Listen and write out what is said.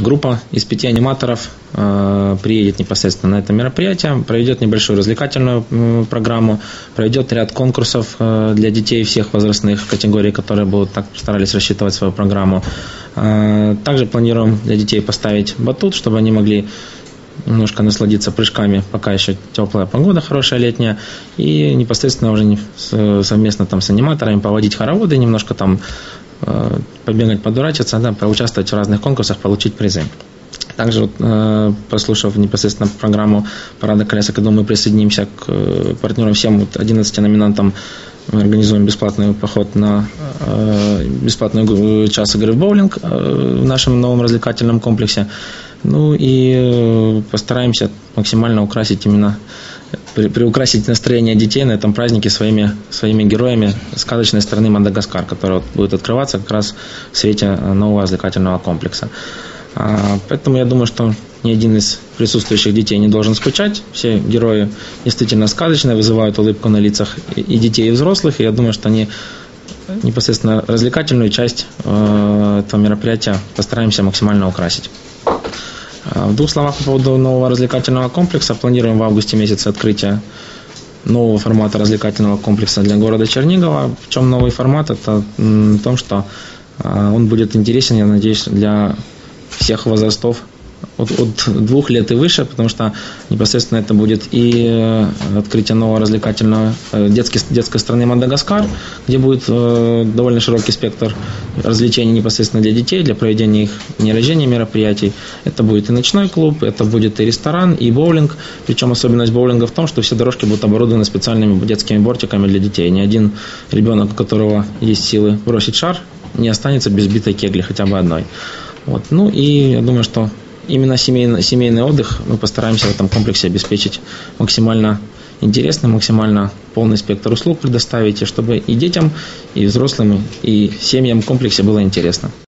группа из пяти аниматоров э, приедет непосредственно на это мероприятие, проведет небольшую развлекательную э, программу, проведет ряд конкурсов э, для детей всех возрастных категорий, которые будут так старались рассчитывать свою программу. Э, также планируем для детей поставить батут, чтобы они могли немножко насладиться прыжками, пока еще теплая погода, хорошая летняя, и непосредственно уже совместно там с аниматорами поводить хороводы, немножко там побегать, подурачиться, да, поучаствовать в разных конкурсах, получить призы. Также, вот, э, послушав непосредственно программу «Парада колесок», я думаю, присоединимся к э, партнерам всем вот 11 номинантам мы организуем бесплатный поход на э, бесплатный час игры в боулинг в нашем новом развлекательном комплексе. Ну и э, постараемся максимально украсить именно приукрасить настроение детей на этом празднике своими, своими героями сказочной страны Мадагаскар, которая будет открываться как раз в свете нового развлекательного комплекса. А, поэтому я думаю, что ни один из присутствующих детей не должен скучать. Все герои действительно сказочные, вызывают улыбку на лицах и детей, и взрослых. И я думаю, что они непосредственно развлекательную часть э, этого мероприятия постараемся максимально украсить. А, в двух словах по поводу нового развлекательного комплекса. Планируем в августе месяце открытие нового формата развлекательного комплекса для города Чернигова. В чем новый формат? Это в том, что а, он будет интересен, я надеюсь, для всех возрастов от, от двух лет и выше, потому что непосредственно это будет и э, открытие нового развлекательного э, детской, детской страны Мадагаскар, где будет э, довольно широкий спектр развлечений непосредственно для детей, для проведения их дней рождения мероприятий. Это будет и ночной клуб, это будет и ресторан, и боулинг. Причем особенность боулинга в том, что все дорожки будут оборудованы специальными детскими бортиками для детей. Ни один ребенок, у которого есть силы бросить шар, не останется без битой кегли, хотя бы одной. Вот. Ну и я думаю, что именно семейный, семейный отдых мы постараемся в этом комплексе обеспечить максимально интересным, максимально полный спектр услуг предоставить, и чтобы и детям, и взрослым, и семьям в комплексе было интересно.